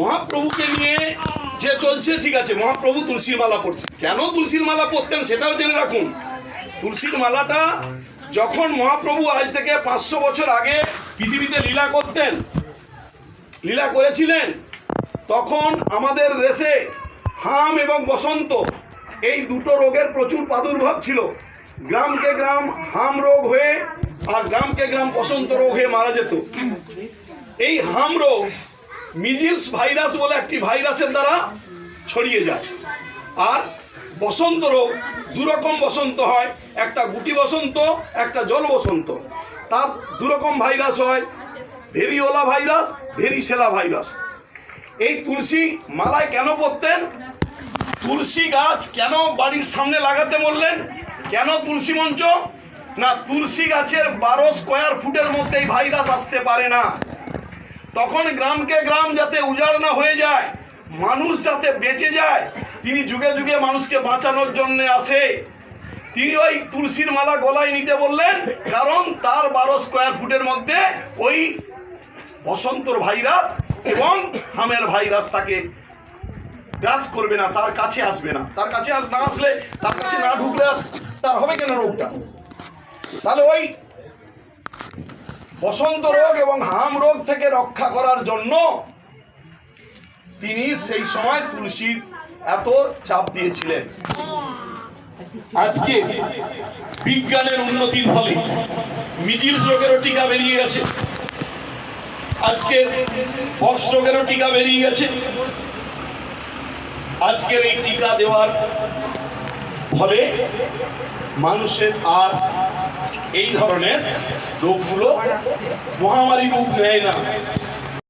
মহাপ্রভুকে নিয়ে যে চলছে, ঠিক আছে, মহাপ্রভু তুলসীর মালা পড়ছে কেন তুলসীর মালা পরতেন সেটাও জেনে রাখুন। তুলসীর মালাটা যখন মহাপ্রভু আজ থেকে পাঁচশো বছর আগে পৃথিবীতে লীলা করতেন, লীলা করেছিলেন, তখন আমাদের দেশে হাম এবং বসন্ত এই দুটো রোগের প্রচুর প্রাদুর্ভাব ছিল। গ্রামকে গ্রাম হাম রোগ হয়ে আর গ্রামকে গ্রাম বসন্ত রোগ হয়ে মারা যেত। এই হাম রোগ মিজিলস ভাইরাস বলে একটি ভাইরাসের দ্বারা ছড়িয়ে যায়। আর বসন্ত রোগ দুরকম বসন্ত হয়, একটা গুটি বসন্ত, একটা জল বসন্ত। তার দুরকম ভাইরাস হয়, ভেরিওলা ভাইরাস, ভেরিসেলা ভাইরাস। এই তুলসী মালায় কেন পরতেন? তুলসী গাছ কেন বাড়ির সামনে লাগাতে বললেন? কেন তুলসী মঞ্চ? না, তুলসী গাছের বারো স্কোয়ার ফুটের মধ্যে এই ভাইরাস আসতে পারে না। তখন গ্রামকে গ্রাম যাতে উজাড় না হয়ে যায়, মানুষ যাতে বেঁচে যায়, তিনি যুগে যুগে মানুষকে বাঁচানোর জন্য আসে। তিনি ওই তুলসীর মালা গলায় নিতে বললেন, কারণ তার বারো স্কোয়ার ফুটের মধ্যে ওই বসন্তর ভাইরাস এবং হামের ভাইরাস তাকে গ্রাস করবে না, তার কাছে আসবে না। তার কাছে আস না আসলে তার কাছে না ঢুকলে তার হবে কেন রোগটা? তাহলে ওই বসন্ত রোগ এবং হাম রোগ থেকে রক্ষা করার জন্য তিনি সেই সময় তুলসীর এত চাপ দিয়েছিলেন। আজকে বিজ্ঞানের উন্নতির ফলে মিজিলস রোগেরও টিকা বেরিয়ে গেছে। আজকে বক্স রোগেরও টিকা বেরিয়ে গেছে। আজকের এই টিকা দেওয়ার ফলে মানুষের আর এই ধরনের রোগগুলো মহামারী রূপ নেয় না।